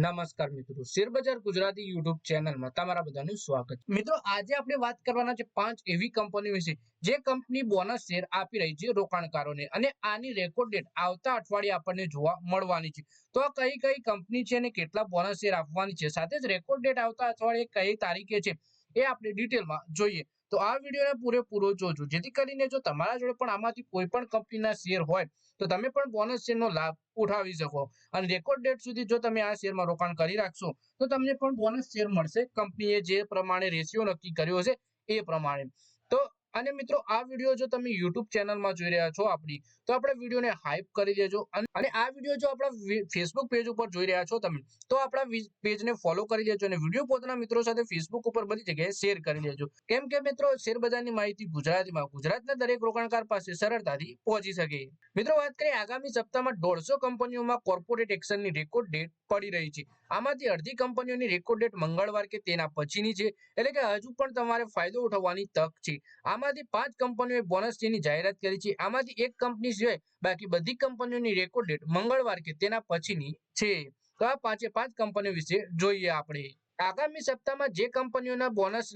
નમસ્કાર મિત્રો. શેરબજાર ગુજરાતી યુટ્યુબ ચેનલમાં તમારા બધાનું સ્વાગત મિત્રો, આજે આપણે વાત કરવાના છે પાંચ એવી કંપનીઓ વિશે. જે કંપની બોનસ શેર આપી રહી છે રોકાણકારોને અને આની રેકોર્ડ ડેટ આવતા અઠવાડિયે આપણને જોવા મળવાની છે. તો કઈ કઈ કંપની છે અને કેટલા બોનસ શેર આપવાની છે સાથે જ રેકોર્ડ ડેટ આવતા અઠવાડિયે કઈ તારીખે છે એ આપણે ડિટેલમાં જોઈએ. તો આ વિડીયોને પૂરેપૂરો જોજો. જેથી કરીને જો તમારા જોડે પણ આમાંથી કોઈ પણ કંપનીના શેર હોય, તો તમે પણ બોનસ શેરનો લાભ ઉઠાવી શકો. અને રેકોર્ડ ડેટ સુધી જો તમે આ શેરમાં રોકાણ કરી રાખશો, તો તમને પણ બોનસ શેર મળશે. કંપનીએ જે પ્રમાણે રેશિયો નક્કી કર્યો છે એ પ્રમાણે. અને મિત્રો, આ વીડિયો જો તમે યુટ્યુબ ચેનલમાં જોઈ રહ્યા છો આપણી, તો આપણે વિડીયોને હાઇપ કરી દેજો અને આ વીડિયો જો આપણા ફેસબુક પેજ ઉપર જોઈ રહ્યા છો તમે, તો આપણા પેજને ફોલો કરી લેજો અને વીડિયો પોતાના મિત્રો સાથે ફેસબુક ઉપર બધી જગ્યાએ શેર કરી લેજો કેમ કે મિત્રો શેરબજારની માહિતી ગુજરાતીમાં, ગુજરાતના દરેક રોકાણકાર પાસે સરળતાથી પહોંચી શકે. મિત્રો, વાત કરીએ આગામી સપ્તાહમાં દોઢસો કંપનીઓમાં કોર્પોરેટ એક્શનની રેકોર્ડ ડેટ પડી રહી છે. આમાંથી અડધી કંપનીઓની રેકોર્ડ ડેટ મંગળવાર કે તેના પછીની છે. એટલે કે હજુ પણ તમારે ફાયદો ઉઠાવવાની તક છે. આમાંથી પાંચ કંપનીઓએ બોનસની જાહેરાત કરી છે. આમાંથી એક કંપની સિવાય બાકી બધી કંપનીઓની રેકોર્ડ ડેટ મંગળવાર કે તેના પછીની છે. તો આ પાંચે પાંચ કંપનીઓ વિશે જોઈએ આપણે. આગામી સપ્તાહમાં જે કંપનીઓના બોનસ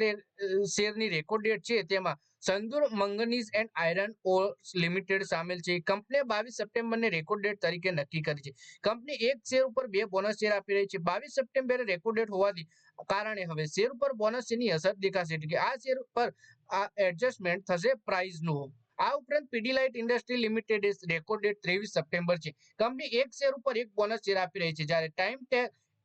શેરની રેકોર્ડ ડેટ છે તેમાં Sandur, manganese and iron ore limited સામેલ છે. કંપનીએ બાવીસ સપ્ટેમ્બરને રેકોર્ડ ડેટ તરીકે નક્કી કરી છે. કંપની એક શેર ઉપર બે બોનસ શેર આપી રહી છે. બાવીસ સપ્ટેમ્બરે રેકોર્ડ ડેટ હોવાથી કારણે હવે શેર ઉપર બોનસ શેરની અસર દેખાશે. એટલે કે આ શેર પર આ એડજસ્ટમેન્ટ થશે પ્રાઇઝનું આ ઉપરાંત Pidilite industry limited record date ત્રેવીસ સપ્ટેમ્બર છે. કંપની એક શેર ઉપર એક બોનસ શેર આપી રહી છે. જ્યારે Time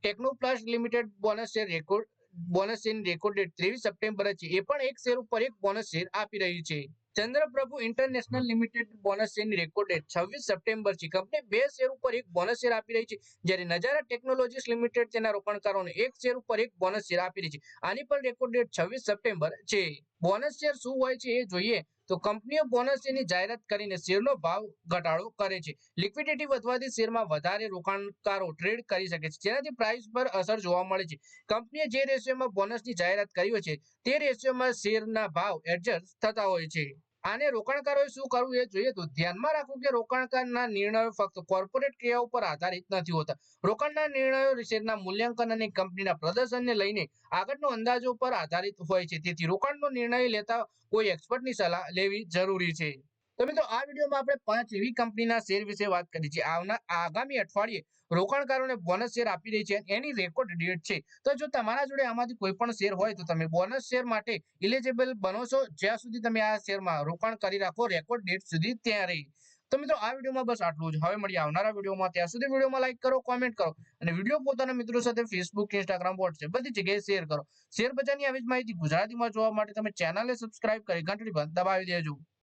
Technoplast limited bonus share record bonus શેરની record date ત્રેવીસ સપ્ટેમ્બર છે. એ પણ એક શેર ઉપર એક બોનસ શેર આપી રહ્યું છે. ચંદ્રપ્રભુ ઇન્ટરનેશનલ લિમિટેડ બોનસ શેરની રેકોર્ડ ડેટ છવ્વીસ સપ્ટેમ્બર છે. કંપની બે શેર ઉપર એક બોનસ શેર આપી રહી છે. જ્યારે નજારા ટેકનોલોજીસ લિમિટેડ તેના રોકાણકારોને એક શેર ઉપર એક બોનસ શેર આપી રહી છે. આની પણ રેકોર્ડ ડેટ છવ્વીસ સપ્ટેમ્બર છે. બોનસ શેર શું હોય છે એ જોઈએ તો કંપનીઓ બોનસ શેરની જાહેરાત કરીને શેરનો ભાવ ઘટાડો કરે છે. લિક્વિડિટી વધવાથી શેરમાં વધારે રોકાણકારો ટ્રેડ કરી શકે છે. જેનાથી પ્રાઇસ પર અસર જોવા મળે છે. કંપનીએ જે રેશિયોમાં બોનસની જાહેરાત કરી હોય છે, તે રેશિયોમાં શેરના ભાવ એડજસ્ટ થતા હોય છે. આને રોકાણકારોએ શું કરવું એ જોઈએ તો ધ્યાનમાં રાખવું કે રોકાણકારના નિર્ણયો ફક્ત કોર્પોરેટ ક્રિયાઓ પર આધારિત નથી હોતા. રોકાણના નિર્ણયો શેરના મૂલ્યાંકન અને કંપનીના પ્રદર્શનને લઈને આગળનો અંદાજો પર આધારિત હોય છે. તેથી રોકાણનો નિર્ણય લેતા કોઈ એક્સપર્ટની સલાહ લેવી જરૂરી છે. તો મિત્રો, આ વિડીયોમાં આપણે પાંચ એવી કંપનીના શેર વિશે વાત કરી છે. આવના, આગામી અઠવાડિયે રોકાણકારોને બોનસ શેર આપી રહી છે એની રેકોર્ડ ડેટ છે. તો જો તમારા જોડે આમાંથી કોઈ પણ શેર હોય તો તમે બોનસ શેર માટે ઇલિજિબલ બનો છો. જ્યાં સુધી તમે આ શેરમાં રોકાણ કરી રાખો રેકોર્ડ ડેટ સુધી ત્યાં રહી. તો મિત્રો, આ વિડીયોમાં બસ આટલું જ. હવે મળીએ આવનારા વિડીયોમાં. ત્યાં સુધી વિડીયોમાં લાઈક કરો કોમેન્ટ કરો અને વીડિયો પોતાના મિત્રો સાથે ફેસબુક ઇન્સ્ટાગ્રામ વોટ્સએપ બધી જગ્યાએ શેર કરો. શેર બજારની આવી જ માહિતી ગુજરાતીમાં જોવા માટે તમે ચેનલને સબસ્ક્રાઇબ કરી, ઘંટડી બંધ દબાવી દેજો.